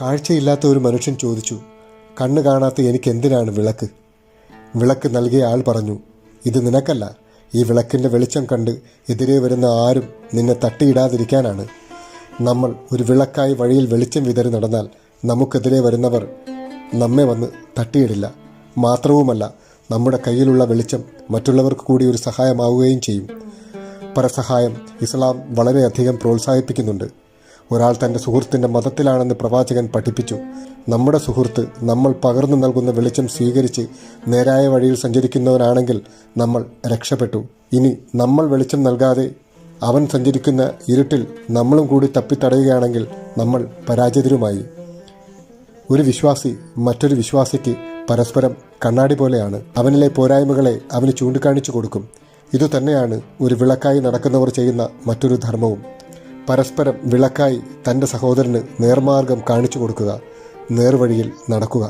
കാഴ്ചയില്ലാത്ത ഒരു മനുഷ്യൻ ചോദിച്ചു കണ്ണ് കാണാത്ത എനിക്ക് എന്തിനാണ് വിളക്ക്? വിളക്ക് നൽകിയ ആൾ പറഞ്ഞു ഇത് നിനക്കല്ല. ഈ വിളക്കിന്റെ വെളിച്ചം കണ്ട് എതിരെ വരുന്ന ആരും നിന്നെ തട്ടിയിടാതിരിക്കാനാണ്. നമ്മൾ ഒരു വിളക്കായി വഴിയിൽ വെളിച്ചം വിതറി നടന്നാൽ നമുക്കെതിരെ വരുന്നവർ നമ്മെ വന്ന് തട്ടിയിടില്ല. മാത്രവുമല്ല നമ്മുടെ കയ്യിലുള്ള വെളിച്ചം മറ്റുള്ളവർക്ക് കൂടി ഒരു സഹായമാവുകയും ചെയ്യും. പരസഹായം ഇസ്ലാം വളരെയധികം പ്രോത്സാഹിപ്പിക്കുന്നുണ്ട്. ഒരാൾ തന്റെ സുഹൃത്തിന്റെ മതത്തിലാണെന്ന് പ്രവാചകൻ പഠിപ്പിച്ചു. നമ്മുടെ സുഹൃത്ത് നമ്മൾ പകർന്നു നൽകുന്ന വെളിച്ചം സ്വീകരിച്ച് നേരായ വഴിയിൽ സഞ്ചരിക്കുന്നവനാണെങ്കിൽ നമ്മൾ രക്ഷപ്പെട്ടു. ഇനി നമ്മൾ വെളിച്ചം നൽകാതെ അവൻ സഞ്ചരിക്കുന്ന ഇരുട്ടിൽ നമ്മളും കൂടി തപ്പിത്തടയുകയാണെങ്കിൽ നമ്മൾ പരാജിതരുമായി. ഒരു വിശ്വാസി മറ്റൊരു വിശ്വാസിക്ക് പരസ്പരം കണ്ണാടി പോലെയാണ്. അവനിലെ പോരായ്മകളെ അവന് ചൂണ്ടിക്കാണിച്ചു കൊടുക്കും. ഇതുതന്നെയാണ് ഒരു വിളക്കായി നടക്കുന്നവർ ചെയ്യുന്ന മറ്റൊരു ധർമ്മവും. പരസ്പരം വിളക്കായി തന്റെ സഹോദരന് നേർമാർഗം കാണിച്ചു കൊടുക്കുക നേർവഴിയിൽ നടക്കുക.